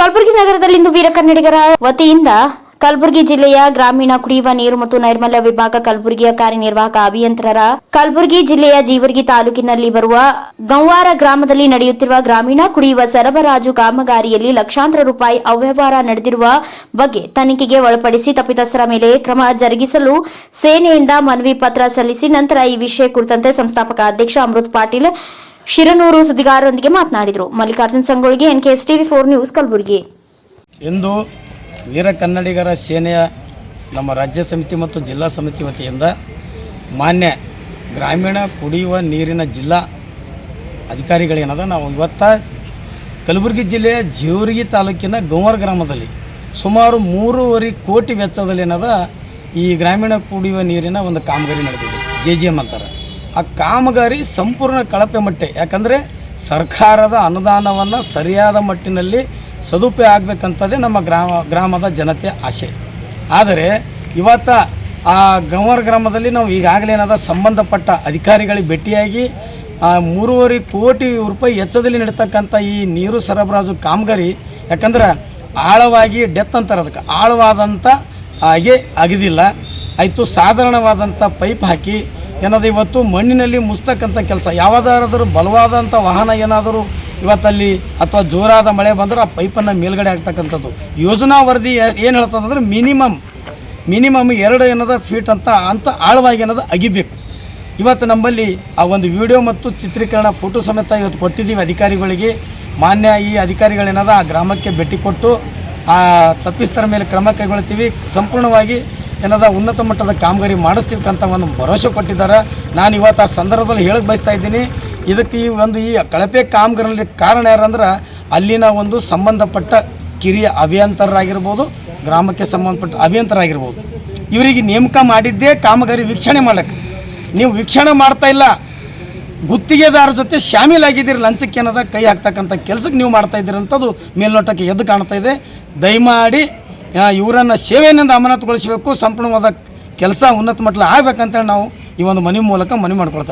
ಕಲಬುರಗಿ ನಗರದಲ್ಲಿಂದು ವೀರ ಕನ್ನಡಿಗರ ವತಿಯಿಂದ ಕಲಬುರಗಿ ಜಿಲ್ಲೆಯ ಗ್ರಾಮೀಣ ಕುಡಿಯುವ ನೀರು ಮತ್ತು ನೈರ್ಮಲ್ಯ ವಿಭಾಗ ಕಲಬುರಗಿಯ ಕಾರ್ಯನಿರ್ವಾಹಕ ಅಭಿಯಂತರರ ಕಲಬುರಗಿ ಜಿಲ್ಲೆಯ ಜೀವರ್ಗಿ ತಾಲೂಕಿನಲ್ಲಿ ಬರುವ ಗಂವಾರ ಗ್ರಾಮದಲ್ಲಿ ನಡೆಯುತ್ತಿರುವ ಗ್ರಾಮೀಣ ಕುಡಿಯುವ ಸರಬರಾಜು ಕಾಮಗಾರಿಯಲ್ಲಿ ಲಕ್ಷಾಂತರ ರೂಪಾಯಿ ಅವ್ಯವಹಾರ ನಡೆದಿರುವ ಬಗ್ಗೆ ತನಿಖೆಗೆ ಒಳಪಡಿಸಿ ತಪ್ಪಿತಸ್ಥರ ಮೇಲೆ ಕ್ರಮ ಜರುಗಿಸಲು ಸೇನೆಯಿಂದ ಮನವಿ ಪತ್ರ ಸಲ್ಲಿಸಿ ನಂತರ ಈ ವಿಷಯ ಕುರಿತಂತೆ ಸಂಸ್ಥಾಪಕ ಅಧ್ಯಕ್ಷ ಅಮೃತ್ ಪಾಟೀಲ್ ಶಿರನೂರು ಸುದ್ದಿಗಾರರೊಂದಿಗೆ ಮಾತನಾಡಿದರು. Mallikarjun K S TV four news Kalaburagi. ಇಂದು ವೀರ ಕನ್ನಡಿಗರ ಸೇನೆಯ ನಮ್ಮ ರಾಜ್ಯ ಸಮಿತಿ ಮತ್ತು ಜಿಲ್ಲಾ ಸಮಿತಿ ವತಿಯಿಂದ ಮಾನ್ಯ ಗ್ರಾಮೀಣ ಕುಡಿಯುವ ನೀರಿನ ಜಿಲ್ಲಾ ಅಧಿಕಾರಿಗಳೇನದ ನಾವು ಇವತ್ತ ಕಲಬುರಗಿ ಜಿಲ್ಲೆಯ ಜೀವರಿಗಿ ತಾಲೂಕಿನ ಗೌವರ್ ಗ್ರಾಮದಲ್ಲಿ ಸುಮಾರು ಮೂರುವರೆ ಕೋಟಿ ವೆಚ್ಚದಲ್ಲಿ ಏನದ, ಈ ಗ್ರಾಮೀಣ ಕುಡಿಯುವ ನೀರಿನ ಒಂದು ಕಾಮಗಾರಿ ನಡೆದಿದೆ. ಜೆ ಜಿ ಎಂ ಅಂತಾರೆ. ಆ ಕಾಮಗಾರಿ ಸಂಪೂರ್ಣ ಕಳಪೆ ಮಟ್ಟೆ. ಯಾಕಂದರೆ ಸರ್ಕಾರದ ಅನುದಾನವನ್ನು ಸರಿಯಾದ ಮಟ್ಟಿನಲ್ಲಿ ಸದುಪಯೋಗ ಆಗಬೇಕಂತದೇ ನಮ್ಮ ಗ್ರಾಮ, ಗ್ರಾಮದ ಜನತೆ ಆಸೆ. ಆದರೆ ಇವತ್ತ ಆ ಗಂವರ್ ಗ್ರಾಮದಲ್ಲಿ ನಾವು ಈಗಾಗಲೇ ಏನಾದ ಸಂಬಂಧಪಟ್ಟ ಅಧಿಕಾರಿಗಳಿಗೆ ಭೇಟಿಯಾಗಿ ಮೂರುವರೆ ಕೋಟಿ ರೂಪಾಯಿ ಹೆಚ್ಚದಲ್ಲಿ ನಡೀತಕ್ಕಂಥ ಈ ನೀರು ಸರಬರಾಜು ಕಾಮಗಾರಿ, ಯಾಕಂದ್ರೆ ಆಳವಾಗಿ ಡೆತ್ ಅಂತಾರೆ ಅದಕ್ಕೆ. ಆಳವಾದಂಥ ಹಾಗೆ ಆಗಿದಿಲ್ಲ. ಆಯಿತು ಸಾಧಾರಣವಾದಂಥ ಪೈಪ್ ಹಾಕಿ ಏನದು ಇವತ್ತು ಮಣ್ಣಿನಲ್ಲಿ ಮುಸ್ತಕ್ಕಂಥ ಕೆಲಸ. ಯಾವುದಾದ್ರೂ ಬಲವಾದಂಥ ವಾಹನ ಏನಾದರೂ ಇವತ್ತಲ್ಲಿ ಅಥವಾ ಜೋರಾದ ಮಳೆ ಬಂದ್ರೆ ಆ ಪೈಪನ್ನು ಮೇಲ್ಗಡೆ ಆಗ್ತಕ್ಕಂಥದ್ದು ಯೋಜನಾ ವರದಿ ಏನು ಹೇಳ್ತದಂದ್ರೆ ಮಿನಿಮಮ್ ಮಿನಿಮಮ್ ಎರಡು ಏನದ ಫೀಟ್ ಅಂತ ಅಂತ ಆಳವಾಗಿ ಏನದ ಅಗಿಬೇಕು. ಇವತ್ತು ನಮ್ಮಲ್ಲಿ ಆ ಒಂದು ವಿಡಿಯೋ ಮತ್ತು ಚಿತ್ರೀಕರಣ ಫೋಟೋ ಸಮೇತ ಇವತ್ತು ಕೊಟ್ಟಿದ್ದೀವಿ ಅಧಿಕಾರಿಗಳಿಗೆ. ಮಾನ್ಯ ಈ ಅಧಿಕಾರಿಗಳೇನದ ಆ ಗ್ರಾಮಕ್ಕೆ ಭೇಟಿ ಕೊಟ್ಟು ಆ ತಪ್ಪಿಸ್ತರ ಮೇಲೆ ಕ್ರಮ ಕೈಗೊಳ್ತೀವಿ ಸಂಪೂರ್ಣವಾಗಿ ಏನದ ಉನ್ನತ ಮಟ್ಟದ ಕಾಮಗಾರಿ ಅಂತ ಒಂದು ಭರವಸೆ ಕೊಟ್ಟಿದ್ದಾರೆ. ನಾನು ಇವತ್ತು ಆ ಸಂದರ್ಭದಲ್ಲಿ ಹೇಳಕ್ಕೆ ಬಯಸ್ತಾ ಇದ್ದೀನಿ. ಇದಕ್ಕೆ ಈ ಒಂದು ಈ ಕಳಪೆ ಕಾಮಗಾರಿಯಲ್ಲಿ ಕಾರಣ ಯಾರಂದ್ರೆ ಅಲ್ಲಿನ ಒಂದು ಸಂಬಂಧಪಟ್ಟ ಕಿರಿಯ ಅಭಿಯಂತರರಾಗಿರ್ಬೋದು, ಗ್ರಾಮಕ್ಕೆ ಸಂಬಂಧಪಟ್ಟ ಅಭಿಯಂತರಾಗಿರ್ಬೋದು ಇವರಿಗೆ ನೇಮಕ ಮಾಡಿದ್ದೇ ಕಾಮಗಾರಿ ವೀಕ್ಷಣೆ ಮಾಡಕ್ಕೆ ನೀವು ವೀಕ್ಷಣೆ ಮಾಡ್ತಾ ಇಲ್ಲ. ಗುತ್ತಿಗೆದಾರ ಜೊತೆ ಶಾಮೀಲಾಗಿದ್ದೀರಿ ಲಂಚಕ್ಕೆ ಏನದ ಕೈ ಹಾಕ್ತಕ್ಕಂಥ ಕೆಲಸಕ್ಕೆ ನೀವು ಮಾಡ್ತಾ ಇದ್ದೀರಂಥದ್ದು ಮೇಲ್ನೋಟಕ್ಕೆ ಎದ್ದು ಕಾಣ್ತಾ ಇದೆ. ದಯಮಾಡಿ ಇವರನ್ನು ಸೇವೆಯಿಂದ ಅಮಾನತುಗೊಳಿಸಬೇಕು, ಸಂಪೂರ್ಣವಾದ ಕೆಲಸ ಉನ್ನತ ಮಟ್ಟದಲ್ಲಿ ಆಗ್ಬೇಕಂತೇಳಿ ನಾವು ಈ ಒಂದು ಮನೆ ಮೂಲಕ ಮನವಿ ಮಾಡ್ಕೊಳ್ತಾ